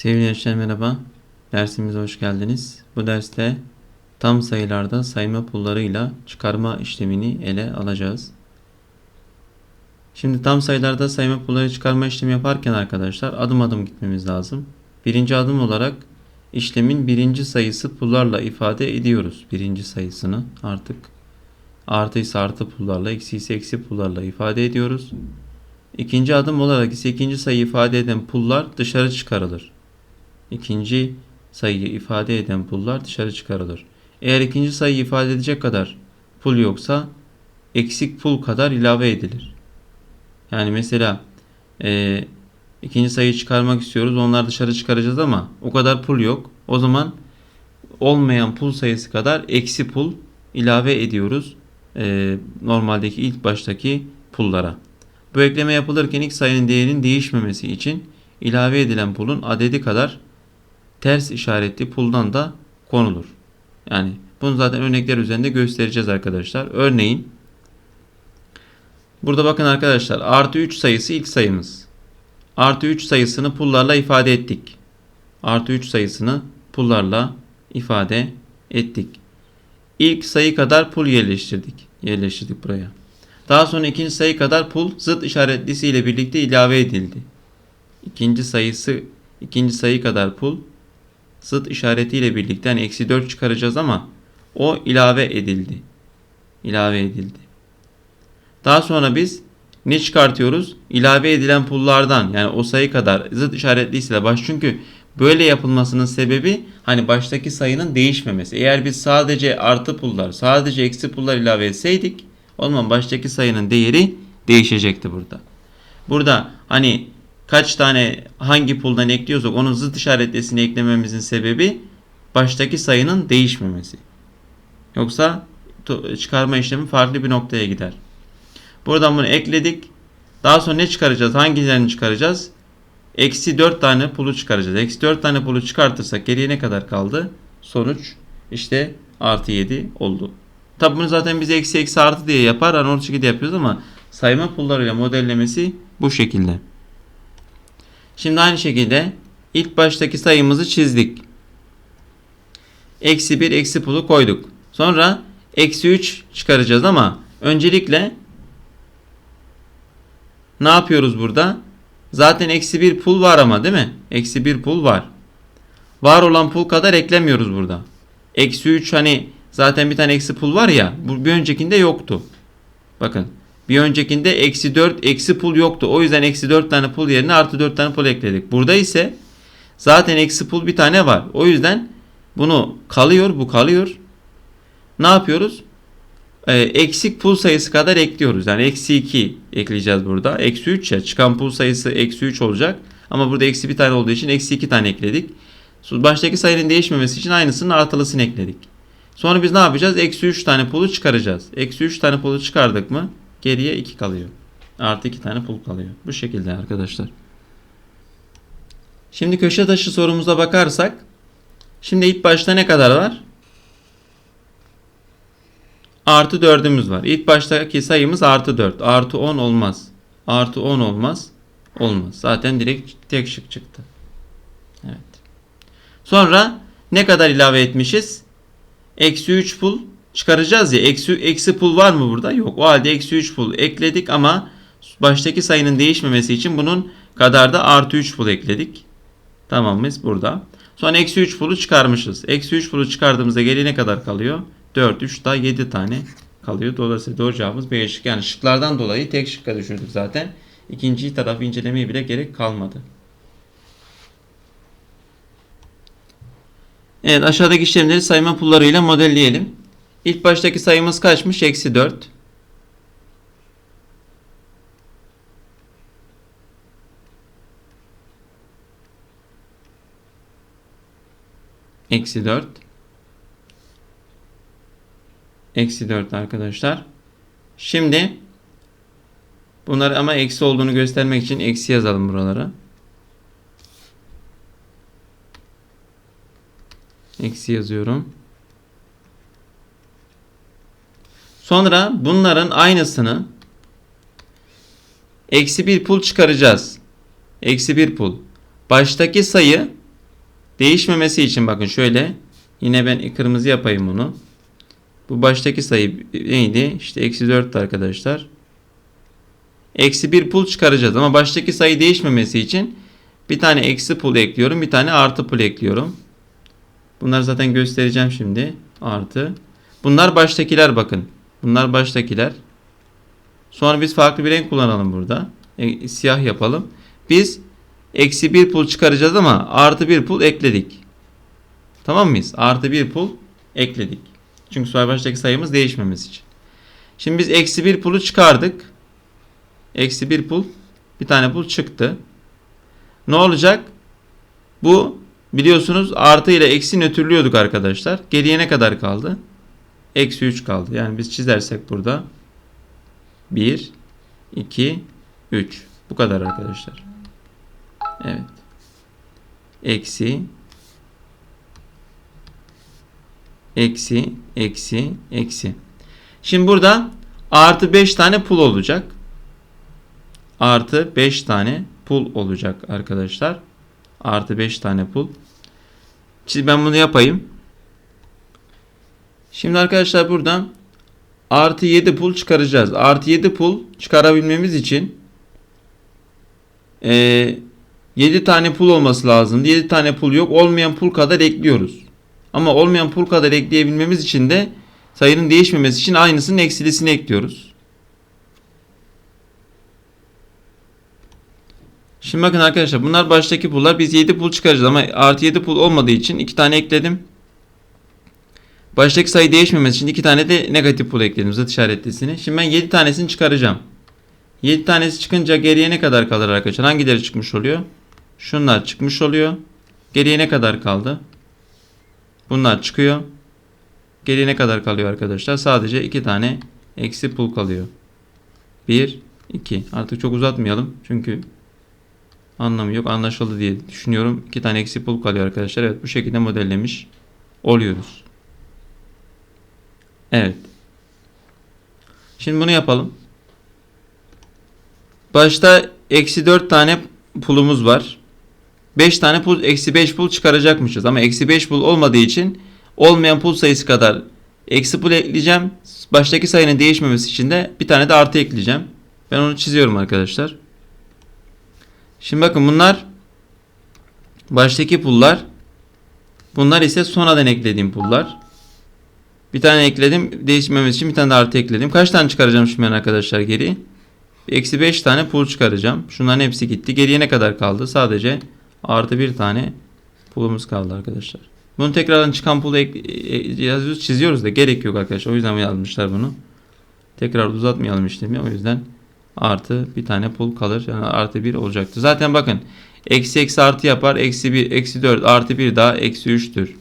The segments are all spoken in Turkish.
Sevgili gençler merhaba. Dersimize hoş geldiniz. Bu derste tam sayılarda sayma pullarıyla çıkarma işlemini ele alacağız. Şimdi tam sayılarda sayma pulları çıkarma işlemi yaparken arkadaşlar adım adım gitmemiz lazım. Birinci adım olarak işlemin birinci sayısı pullarla ifade ediyoruz. Birinci sayısını artık artıysa artı pullarla, eksi ise eksi pullarla ifade ediyoruz. İkinci adım olarak ise ikinci sayıyı ifade eden pullar dışarı çıkarılır. İkinci sayıyı ifade eden pullar dışarı çıkarılır. Eğer ikinci sayıyı ifade edecek kadar pul yoksa eksik pul kadar ilave edilir. Yani mesela e, ikinci sayıyı çıkarmak istiyoruz. Onlar dışarı çıkaracağız ama o kadar pul yok. O zaman olmayan pul sayısı kadar eksi pul ilave ediyoruz. E, normaldeki ilk baştaki pullara. Bu ekleme yapılırken ilk sayının değerinin değişmemesi için ilave edilen pulun adedi kadar ters işaretli puldan da konulur. Yani bunu zaten örnekler üzerinde göstereceğiz arkadaşlar. Örneğin burada bakın arkadaşlar artı 3 sayısı ilk sayımız. Artı 3 sayısını pullarla ifade ettik. Artı 3 sayısını pullarla ifade ettik. İlk sayı kadar pul yerleştirdik. Yerleştirdik buraya. Daha sonra ikinci sayı kadar pul zıt işaretlisi ile birlikte ilave edildi. İkinci sayısı ikinci sayı kadar pul zıt işaretiyle birlikte hani eksi 4 çıkaracağız ama o ilave edildi. İlave edildi. Daha sonra biz ne çıkartıyoruz? İlave edilen pullardan yani o sayı kadar zıt işaretlisiyle baş çünkü böyle yapılmasının sebebi hani baştaki sayının değişmemesi. Eğer biz sadece artı pullar, sadece eksi pullar ilave etseydik o zaman baştaki sayının değeri değişecekti burada. Burada hani kaç tane hangi puldan ekliyorsak onun zıt işaretlesini eklememizin sebebi baştaki sayının değişmemesi. Yoksa çıkarma işlemi farklı bir noktaya gider. Buradan bunu ekledik. Daha sonra ne çıkaracağız? Hangilerini çıkaracağız? Eksi 4 tane pulu çıkaracağız. Eksi 4 tane pulu çıkartırsak geriye ne kadar kaldı? Sonuç işte artı 7 oldu. Tabi bunu zaten biz eksi eksi artı diye yapar. Anor şekilde yapıyoruz ama sayma pullarıyla modellemesi bu şekilde. Şimdi aynı şekilde ilk baştaki sayımızı çizdik. Eksi 1 eksi pulu koyduk. Sonra eksi 3 çıkaracağız ama öncelikle ne yapıyoruz burada? Zaten eksi 1 pul var ama değil mi? Eksi 1 pul var. Var olan pul kadar eklemiyoruz burada. Eksi 3 hani zaten bir tane eksi pul var ya. Bu bir öncekinde yoktu. Bakın bir öncekinde eksi 4 eksi pul yoktu. O yüzden eksi 4 tane pul yerine artı 4 tane pul ekledik. Burada ise zaten eksi pul bir tane var. O yüzden bunu kalıyor bu kalıyor. Ne yapıyoruz? Ee, eksik pul sayısı kadar ekliyoruz. Yani eksi 2 ekleyeceğiz burada. Eksi 3 ya çıkan pul sayısı eksi 3 olacak. Ama burada eksi bir tane olduğu için eksi 2 tane ekledik. Baştaki sayının değişmemesi için aynısının artılısını ekledik. Sonra biz ne yapacağız? Eksi 3 tane pulu çıkaracağız. Eksi 3 tane pulu çıkardık mı? Geriye 2 kalıyor. Artı 2 tane pul kalıyor. Bu şekilde arkadaşlar. Şimdi köşe taşı sorumuza bakarsak. Şimdi ilk başta ne kadar var? Artı 4'ümüz var. İlk baştaki sayımız artı 4. Artı 10 olmaz. Artı 10 olmaz. Olmaz. Zaten direkt tek şık çıktı. Evet. Sonra ne kadar ilave etmişiz? Eksi 3 pul çıkaracağız ya. Eksi, eksi pul var mı burada? Yok. O halde eksi 3 pul ekledik ama baştaki sayının değişmemesi için bunun kadar da artı 3 pul ekledik. Tamamız burada. Sonra eksi 3 pulu çıkarmışız. Eksi 3 pulu çıkardığımızda geriye ne kadar kalıyor? 4, 3 daha 7 tane kalıyor. Dolayısıyla doğru cevabımız B şık. Yani şıklardan dolayı tek şıkka düşürdük zaten. İkinci tarafı incelemeye bile gerek kalmadı. Evet aşağıdaki işlemleri sayma pullarıyla modelleyelim. İlk baştaki sayımız kaçmış? Eksi 4. Eksi 4. Eksi 4 arkadaşlar. Şimdi bunları ama eksi olduğunu göstermek için eksi yazalım buralara. Eksi yazıyorum. Sonra bunların aynısını eksi bir pul çıkaracağız. Eksi bir pul. Baştaki sayı değişmemesi için bakın şöyle. Yine ben kırmızı yapayım bunu. Bu baştaki sayı neydi? İşte eksi 4'tü arkadaşlar. Eksi 1 pul çıkaracağız ama baştaki sayı değişmemesi için bir tane eksi pul ekliyorum. Bir tane artı pul ekliyorum. Bunları zaten göstereceğim şimdi. Artı. Bunlar baştakiler bakın. Bunlar baştakiler. Sonra biz farklı bir renk kullanalım burada. E, siyah yapalım. Biz eksi 1 pul çıkaracağız ama artı 1 pul ekledik. Tamam mıyız? Artı 1 pul ekledik. Çünkü baştaki sayımız değişmemesi için. Şimdi biz eksi 1 pulu çıkardık. Eksi 1 pul. Bir tane pul çıktı. Ne olacak? Bu biliyorsunuz artı ile eksi nötrlüyorduk arkadaşlar. Geriye ne kadar kaldı? Eksi 3 kaldı. Yani biz çizersek burada 1, 2, 3. Bu kadar arkadaşlar. Evet. Eksi eksi eksi eksi. Şimdi burada artı 5 tane pul olacak. Artı 5 tane pul olacak arkadaşlar. Artı 5 tane pul. Şimdi ben bunu yapayım. Şimdi arkadaşlar buradan artı 7 pul çıkaracağız. Artı 7 pul çıkarabilmemiz için e, 7 tane pul olması lazım. 7 tane pul yok. Olmayan pul kadar ekliyoruz. Ama olmayan pul kadar ekleyebilmemiz için de sayının değişmemesi için aynısının eksilisini ekliyoruz. Şimdi bakın arkadaşlar bunlar baştaki pullar. Biz 7 pul çıkaracağız ama artı 7 pul olmadığı için 2 tane ekledim. Baştaki sayı değişmemesi için 2 tane de negatif pul ekledim zıt işaretlisini. Şimdi ben 7 tanesini çıkaracağım. 7 tanesi çıkınca geriye ne kadar kalır arkadaşlar? Hangileri çıkmış oluyor? Şunlar çıkmış oluyor. Geriye ne kadar kaldı? Bunlar çıkıyor. Geriye ne kadar kalıyor arkadaşlar? Sadece 2 tane eksi pul kalıyor. 1, 2. Artık çok uzatmayalım. Çünkü anlamı yok. Anlaşıldı diye düşünüyorum. 2 tane eksi pul kalıyor arkadaşlar. Evet bu şekilde modellemiş oluyoruz. Evet. Şimdi bunu yapalım. Başta eksi 4 tane pulumuz var. 5 tane pul eksi 5 pul çıkaracakmışız. Ama eksi 5 pul olmadığı için olmayan pul sayısı kadar eksi pul ekleyeceğim. Baştaki sayının değişmemesi için de bir tane de artı ekleyeceğim. Ben onu çiziyorum arkadaşlar. Şimdi bakın bunlar baştaki pullar. Bunlar ise sonradan eklediğim pullar. Bir tane ekledim. Değişmemesi için bir tane de artı ekledim. Kaç tane çıkaracağım şimdi ben arkadaşlar geri? Eksi 5 tane pul çıkaracağım. Şunların hepsi gitti. Geriye ne kadar kaldı? Sadece artı bir tane pulumuz kaldı arkadaşlar. Bunu tekrardan çıkan pulu yazıyoruz, çiziyoruz da gerek yok arkadaşlar. O yüzden yazmışlar bunu. Tekrar uzatmayalım işlemi. O yüzden artı bir tane pul kalır. Yani artı bir olacaktır. Zaten bakın eksi eksi artı yapar. Eksi bir, eksi dört, artı bir daha eksi üçtür.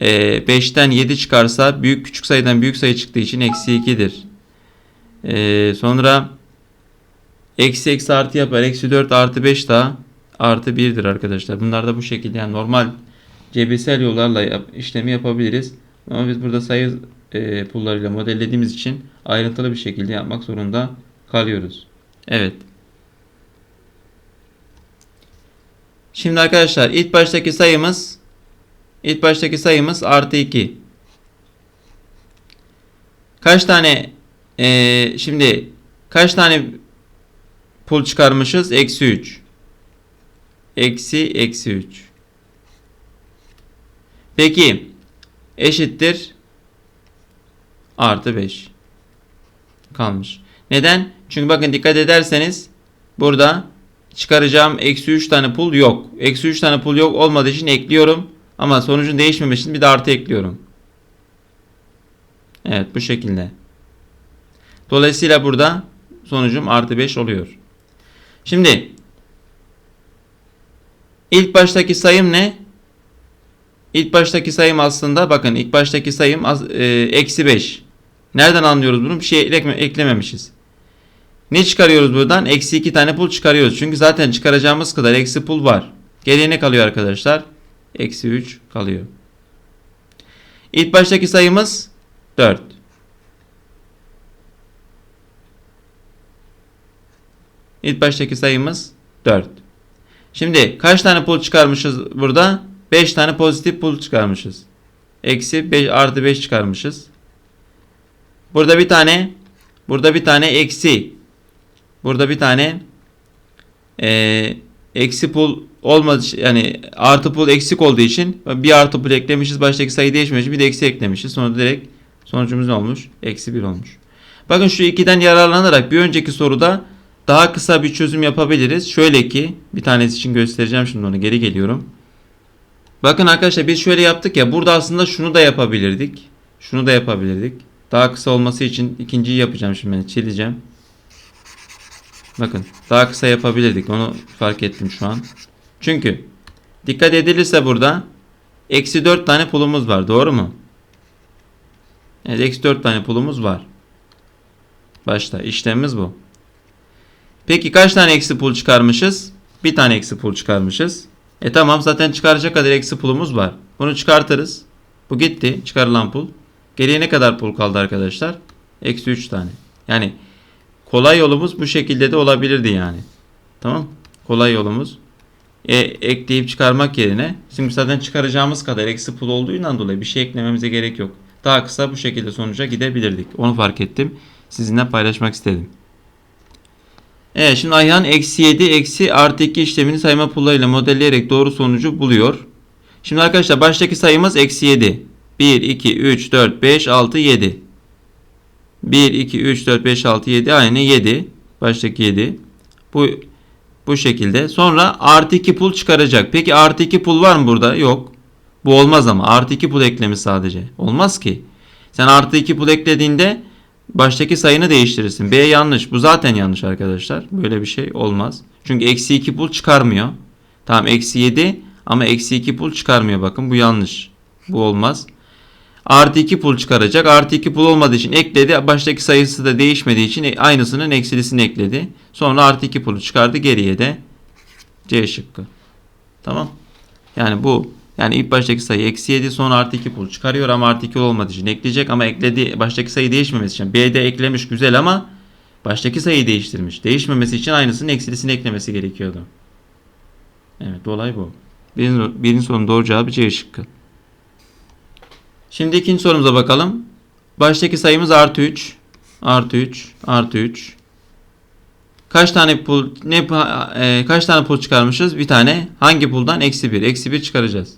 E, 5'ten 7 çıkarsa büyük küçük sayıdan büyük sayı çıktığı için eksi 2'dir. E, sonra eksi eksi artı yapar. Eksi 4 artı 5 daha artı 1'dir arkadaşlar. Bunlar da bu şekilde yani normal cebirsel yollarla yap, işlemi yapabiliriz. Ama biz burada sayı e, pullarıyla modellediğimiz için ayrıntılı bir şekilde yapmak zorunda kalıyoruz. Evet. Şimdi arkadaşlar ilk baştaki sayımız ilk baştaki sayımız artı 2. Kaç tane e, şimdi kaç tane pul çıkarmışız? Eksi 3. Eksi eksi 3. Peki eşittir artı 5 kalmış. Neden? Çünkü bakın dikkat ederseniz burada çıkaracağım eksi 3 tane pul yok. Eksi 3 tane pul yok olmadığı için ekliyorum. Ama sonucun değişmemesi için bir de artı ekliyorum. Evet bu şekilde. Dolayısıyla burada sonucum artı 5 oluyor. Şimdi ilk baştaki sayım ne? İlk baştaki sayım aslında bakın ilk baştaki sayım e, eksi 5. Nereden anlıyoruz bunu? Bir şey ekleme, eklememişiz. Ne çıkarıyoruz buradan? Eksi 2 tane pul çıkarıyoruz. Çünkü zaten çıkaracağımız kadar eksi pul var. Geriye ne kalıyor arkadaşlar? Eksi 3 kalıyor. İlk baştaki sayımız 4. İlk baştaki sayımız 4. Şimdi kaç tane pul çıkarmışız burada? 5 tane pozitif pul çıkarmışız. Eksi 5 artı 5 çıkarmışız. Burada bir tane burada bir tane eksi. Burada bir tane eee eksi pul olmadı yani artı pul eksik olduğu için bir artı pul eklemişiz. Baştaki sayı değişmemiş. Bir de eksi eklemişiz. Sonra direkt sonucumuz ne olmuş? Eksi 1 olmuş. Bakın şu ikiden yararlanarak bir önceki soruda daha kısa bir çözüm yapabiliriz. Şöyle ki bir tanesi için göstereceğim şimdi onu geri geliyorum. Bakın arkadaşlar biz şöyle yaptık ya burada aslında şunu da yapabilirdik. Şunu da yapabilirdik. Daha kısa olması için ikinciyi yapacağım şimdi ben çizeceğim. Bakın daha kısa yapabilirdik onu fark ettim şu an. Çünkü dikkat edilirse burada eksi 4 tane pulumuz var doğru mu? Evet eksi 4 tane pulumuz var. Başta işlemimiz bu. Peki kaç tane eksi pul çıkarmışız? Bir tane eksi pul çıkarmışız. E tamam zaten çıkaracak kadar eksi pulumuz var. Bunu çıkartırız. Bu gitti çıkarılan pul. Geriye ne kadar pul kaldı arkadaşlar? Eksi 3 tane. Yani kolay yolumuz bu şekilde de olabilirdi yani. Tamam. Kolay yolumuz. E, ekleyip çıkarmak yerine şimdi zaten çıkaracağımız kadar eksi pul olduğundan dolayı bir şey eklememize gerek yok. Daha kısa bu şekilde sonuca gidebilirdik. Onu fark ettim. Sizinle paylaşmak istedim. Evet şimdi Ayhan eksi 7 eksi artı 2 işlemini sayma pullarıyla modelleyerek doğru sonucu buluyor. Şimdi arkadaşlar baştaki sayımız eksi 7. 1, 2, 3, 4, 5, 6, 7. 1, 2, 3, 4, 5, 6, 7 aynı 7. Baştaki 7. Bu bu şekilde. Sonra artı 2 pul çıkaracak. Peki artı 2 pul var mı burada? Yok. Bu olmaz ama. Artı 2 pul eklemiş sadece. Olmaz ki. Sen artı 2 pul eklediğinde baştaki sayını değiştirirsin. B yanlış. Bu zaten yanlış arkadaşlar. Böyle bir şey olmaz. Çünkü eksi 2 pul çıkarmıyor. Tamam eksi 7 ama eksi 2 pul çıkarmıyor. Bakın bu yanlış. Bu olmaz. Artı 2 pul çıkaracak. Artı 2 pul olmadığı için ekledi. Baştaki sayısı da değişmediği için aynısının eksilisini ekledi. Sonra artı 2 pulu çıkardı. Geriye de C şıkkı. Tamam. Yani bu yani ilk baştaki sayı eksi 7 sonra artı 2 pul çıkarıyor ama artı 2 olmadığı için ekleyecek ama ekledi baştaki sayı değişmemesi için B'de eklemiş güzel ama baştaki sayıyı değiştirmiş. Değişmemesi için aynısının eksilisini eklemesi gerekiyordu. Evet olay bu. Birinci, birinci sorunun doğru cevabı C şıkkı. Şimdi ikinci sorumuza bakalım. Baştaki sayımız artı 3. Artı 3. Artı 3. Kaç tane pul ne e, kaç tane pul çıkarmışız? Bir tane. Hangi puldan? Eksi 1. Eksi 1 çıkaracağız.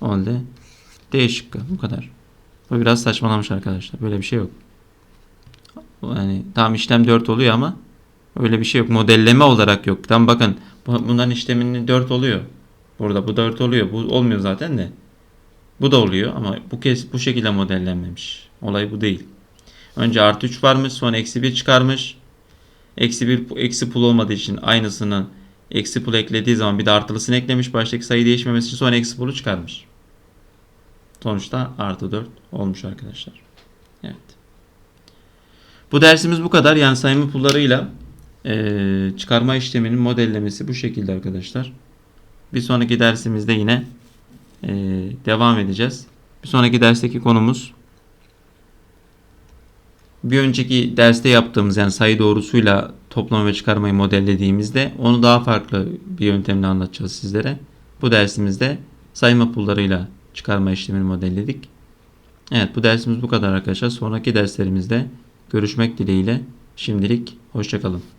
O halde D şıkkı. Bu kadar. Bu biraz saçmalamış arkadaşlar. Böyle bir şey yok. Yani tam işlem 4 oluyor ama öyle bir şey yok. Modelleme olarak yok. Tam bakın bunların işleminin 4 oluyor. Burada bu 4 oluyor. Bu olmuyor zaten de. Bu da oluyor ama bu kez bu şekilde modellenmemiş. Olay bu değil. Önce artı 3 varmış sonra eksi 1 çıkarmış. Eksi 1 eksi pul olmadığı için aynısının eksi pul eklediği zaman bir de artılısını eklemiş. Baştaki sayı değişmemesi için sonra eksi pulu çıkarmış. Sonuçta artı 4 olmuş arkadaşlar. Evet. Bu dersimiz bu kadar. Yani sayma pullarıyla e, çıkarma işleminin modellemesi bu şekilde arkadaşlar. Bir sonraki dersimizde yine e, devam edeceğiz. Bir sonraki dersteki konumuz bir önceki derste yaptığımız yani sayı doğrusuyla toplama ve çıkarmayı modellediğimizde onu daha farklı bir yöntemle anlatacağız sizlere. Bu dersimizde sayma pullarıyla çıkarma işlemini modelledik. Evet bu dersimiz bu kadar arkadaşlar. Sonraki derslerimizde görüşmek dileğiyle. Şimdilik hoşçakalın.